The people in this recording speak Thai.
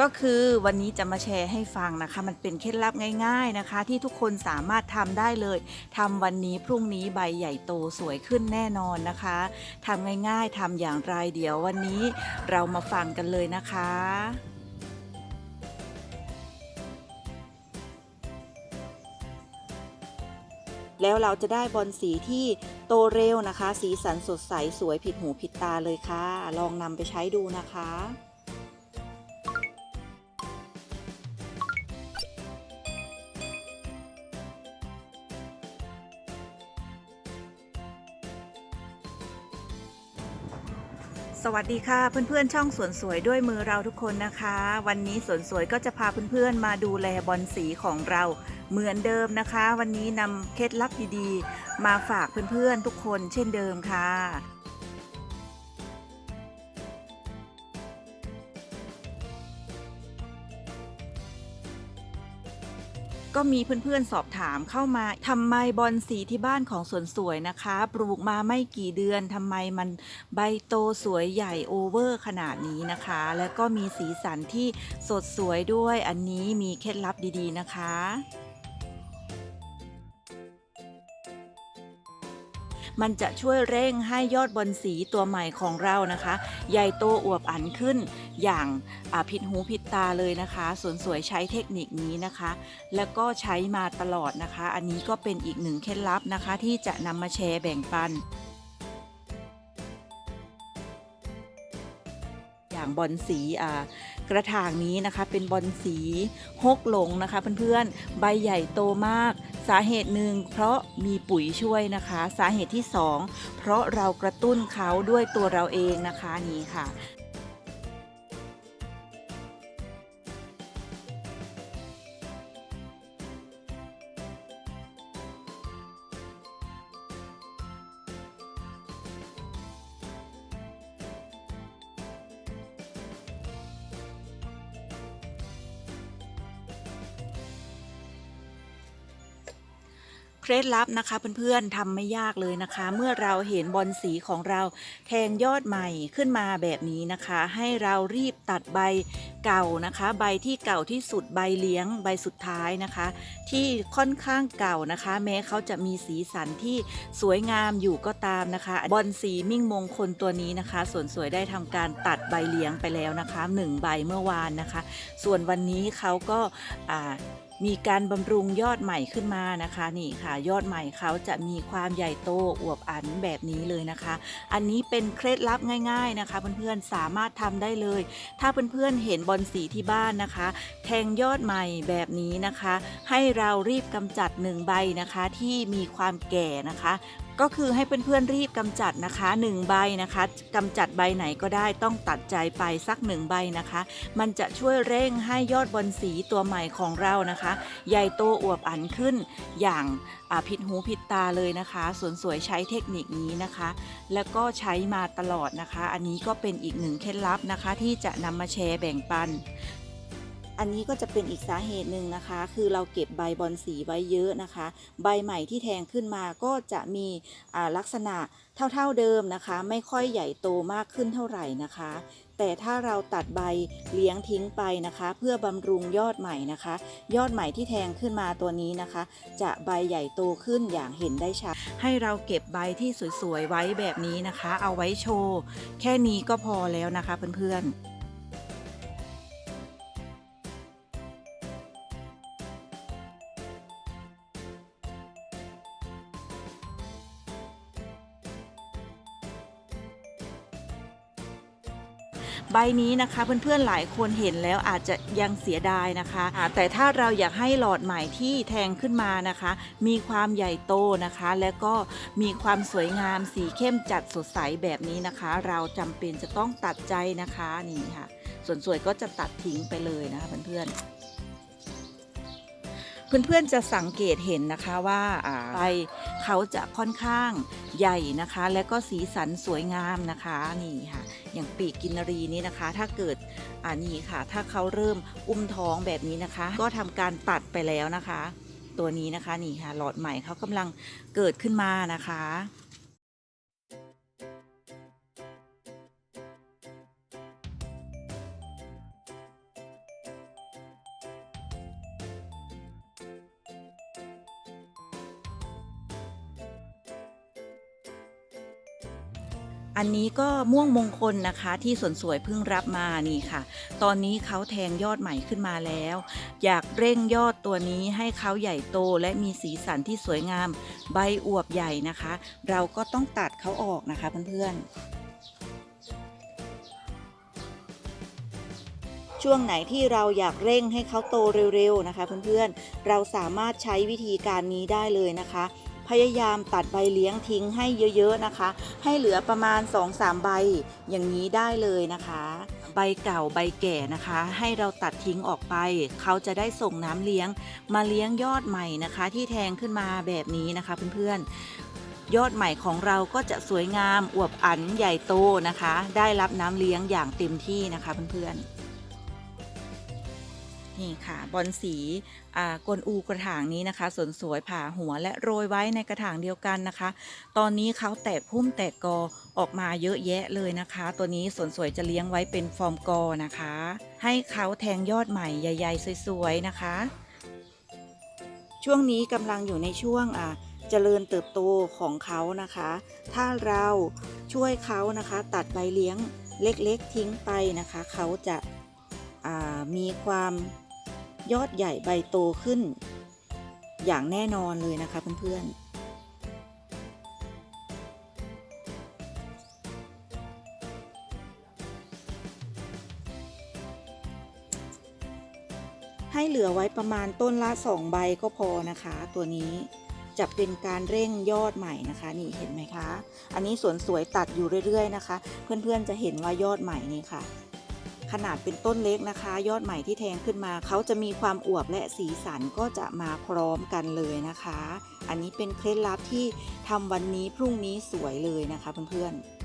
ก็คือวันนี้จะมาแชร์ให้ฟังนะคะ มันเป็นเคล็ดลับง่าย ๆนะคะ ที่ทุกคนสามารถทำได้เลยทำวันนี้พรุ่งนี้ใบใหญ่โตสวยขึ้นแน่นอนนะคะทำง่ายๆทำอย่างไรเดี๋ยววันนี้เรามาฟังกันเลยนะคะแล้วเราจะได้บอลสีที่โตเร็วนะคะ สีสันสดใสสวยผิดหูผิดตาเลยค่ะ ลองนำไปใช้ดูนะคะ สวัสดีค่ะเพื่อนๆช่องสวนสวยด้วยมือเราทุกคนนะคะ วันนี้สวนสวยก็จะพาเพื่อนๆมาดูแลบอลสีของเราเหมือนเดิมนะคะ วันนี้นำเคล็ดลับดีๆ มาฝากเพื่อนๆทุกคนเช่นเดิมค่ะ ก็มีเพื่อนๆสอบถามเข้ามาทำไมบอลสีที่บ้านของสวนสวยนะคะ ปลูกมาไม่กี่เดือนทำไมมันใบโตสวยใหญ่โอเวอร์ขนาดนี้นะคะ และก็มีสีสันที่สดสวยด้วยอันนี้มีเคล็ดลับดีๆนะคะมันจะช่วยเร่งให้ยอดบอลสีตัวใหม่ของเรานะคะ ใหญ่โตอวบอันขึ้น อย่างาผิดหูผิดตาเลยนะคะสวนสวยใช้เทคนิคนี้นะคะ แล้วก็ใช้มาตลอดนะคะ อันนี้ก็เป็นอีกหนึ่งเคล็ดลับนะคะ ที่จะนำมาแชร์แบ่งปันอย่างบอลสีกระถางนี้นะคะเป็นบอลสีฮกหลงนะคะ เพื่อนๆใบใหญ่โตมาก สาเหตุหนึ่งเพราะมีปุ๋ยช่วยนะคะ สาเหตุที่สองเพราะเรากระตุ้นเขาด้วยตัวเราเองนะคะนี่ค่ะ เคล็ดลับนะคะเพื่อนๆทำไม่ยากเลยนะคะ เมื่อเราเห็นบอลสีของเราแทงยอดใหม่ขึ้นมาแบบนี้นะคะ ให้เรารีบตัดใบเก่านะคะ ใบที่เก่าที่สุดใบเลี้ยงใบสุดท้ายนะคะ ที่ค่อนข้างเก่านะคะ แม้เขาจะมีสีสันที่สวยงามอยู่ก็ตามนะคะ บอลสีมิ่งมงคลตัวนี้นะคะ ส่วนสวยได้ทำการตัดใบเลี้ยงไปแล้วนะคะหนึ่งใบเมื่อวานนะคะ ส่วนวันนี้เขาก็อ่า มีการบำรุงยอดใหม่ขึ้นมานะคะนี่ค่ะยอดใหม่เขาจะมีความใหญ่โตอวบอันแบบนี้เลยนะคะ อันนี้เป็นเคล็ดลับง่าย ๆนะคะ เพื่อนๆสามารถทำได้เลย ถ้าเพื่อนๆเห็นบอลสีที่บ้านนะคะ แทงยอดใหม่แบบนี้นะคะ ให้เรารีบกำจัดหนึ่งใบนะคะที่มีความแก่นะคะก็คือให้เพื่อนๆรีบกำจัดนะคะ 1 ใบนะคะกำจัดใบไหนก็ได้ต้องตัดใจไปสักหนึ่งใบนะคะ มันจะช่วยเร่งให้ยอดบอลสีตัวใหม่ของเรานะคะ ใหญ่โตอวบอันขึ้นอย่างผิดหูผิดตาเลยนะคะส่วนสวยใช้เทคนิคนี้นะคะ แล้วก็ใช้มาตลอดนะคะ อันนี้ก็เป็นอีกหนึ่งเคล็ดลับนะคะ ที่จะนำมาแชร์แบ่งปัน อันนี้ก็จะเป็นอีกสาเหตุหนึ่งนะคะ คือเราเก็บใบบอลสีไว้เยอะนะคะ ใบใหม่ที่แทงขึ้นมาก็จะมีลักษณะเท่าๆเดิมนะคะ ไม่ค่อยใหญ่โตมากขึ้นเท่าไหร่นะคะ แต่ถ้าเราตัดใบเลี้ยงทิ้งไปนะคะ เพื่อบำรุงยอดใหม่นะคะ ยอดใหม่ที่แทงขึ้นมาตัวนี้นะคะ จะใบใหญ่โตขึ้นอย่างเห็นได้ชัดให้เราเก็บใบที่สวยๆไว้แบบนี้นะคะ เอาไว้โชว์แค่นี้ก็พอแล้วนะคะเพื่อนๆ ใบนี้นะคะเพื่อนๆหลายคนเห็นแล้วอาจจะยังเสียดายนะคะ แต่ถ้าเราอยากให้หลอดใหม่ที่แทงขึ้นมานะคะ มีความใหญ่โตนะคะ และก็มีความสวยงามสีเข้มจัดสดใสแบบนี้นะคะ เราจำเป็นจะต้องตัดใจนะคะนี่ค่ะ ส่วนสวยก็จะตัดทิ้งไปเลยนะคะเพื่อนๆเพื่อนๆจะสังเกตเห็นนะคะว่าใบเขาจะค่อนข้างใหญ่นะคะ และก็สีสันสวยงามนะคะนี่ค่ะ อย่างปีกกินรีนี้นะคะ ถ้าเกิดอ่านี่ค่ะ ถ้าเขาเริ่มอุ้มท้องแบบนี้นะคะ ก็ทำการตัดไปแล้วนะคะ ตัวนี้นะคะนี่ค่ะหลอดใหม่เขากำลังเกิดขึ้นมานะคะ อันนี้ก็ม่วงมงคลนะคะที่สวนสวยเพิ่งรับมานี่ค่ะ ตอนนี้เขาแทงยอดใหม่ขึ้นมาแล้ว อยากเร่งยอดตัวนี้ให้เขาใหญ่โตและมีสีสันที่สวยงาม ใบอวบใหญ่นะคะ เราก็ต้องตัดเขาออกนะคะเพื่อนๆ ช่วงไหนที่เราอยากเร่งให้เขาโตเร็วๆนะคะเพื่อนๆ เราสามารถใช้วิธีการนี้ได้เลยนะคะ ยายามตัดใบเลี้ยงทิ้งให้เยอะๆนะคะ ให้เหลือประมาณ 2-3 ใบอย่างนี้ได้เลยนะคะ ใบเก่าใบแก่นะคะ ให้เราตัดทิ้งออกไป เขาจะได้ส่งน้ำเลี้ยง มาเลี้ยงยอดใหม่นะคะ ที่แทงขึ้นมาแบบนี้นะคะเพื่อนๆ ยอดใหม่ของเราก็จะสวยงามอวบอันใหญ่โตนะคะ ได้รับน้ำเลี้ยงอย่างเต็มที่นะคะเพื่อนๆ นี่ค่ะ บอลสีกลอูกระถางนี้นะคะสวนสวยผ่าหัวและโรยไว้ในกระถางเดียวกันนะคะ ตอนนี้เขาแตกพุ่มแตกกอออกมาเยอะแยะเลยนะคะ ตัวนี้สวนสวยจะเลี้ยงไว้เป็นฟอร์มกอนะคะ ให้เขาแทงยอดใหม่ใหญ่ๆสวยๆนะคะ ช่วงนี้กำลังอยู่ในช่วงอ่าเจริญเติบโตของเขานะคะ ถ้าเราช่วยเขานะคะ ตัดใบเลี้ยงเล็กๆทิ้งไปนะคะ เขาจะามีความ ยอดใหญ่ใบโตขึ้น อย่างแน่นอนเลยนะคะเพื่อนๆให้เหลือไว้ประมาณต้นละ 2 ใบก็พอนะคะ ตัวนี้จะเป็นการเร่งยอดใหม่นะคะ นี่เห็นไหมคะ อันนี้สวนสวยตัดอยู่เรื่อยๆนะคะ เพื่อนๆจะเห็นว่ายอดใหม่นี่ค่ะ ขนาดเป็นต้นเล็กนะคะ ยอดใหม่ที่แทงขึ้นมาเขาจะมีความอวบและสีสันก็จะมาพร้อมกันเลยนะคะ อันนี้เป็นเคล็ดลับที่ทำวันนี้พรุ่งนี้สวยเลยนะคะเพื่อนๆ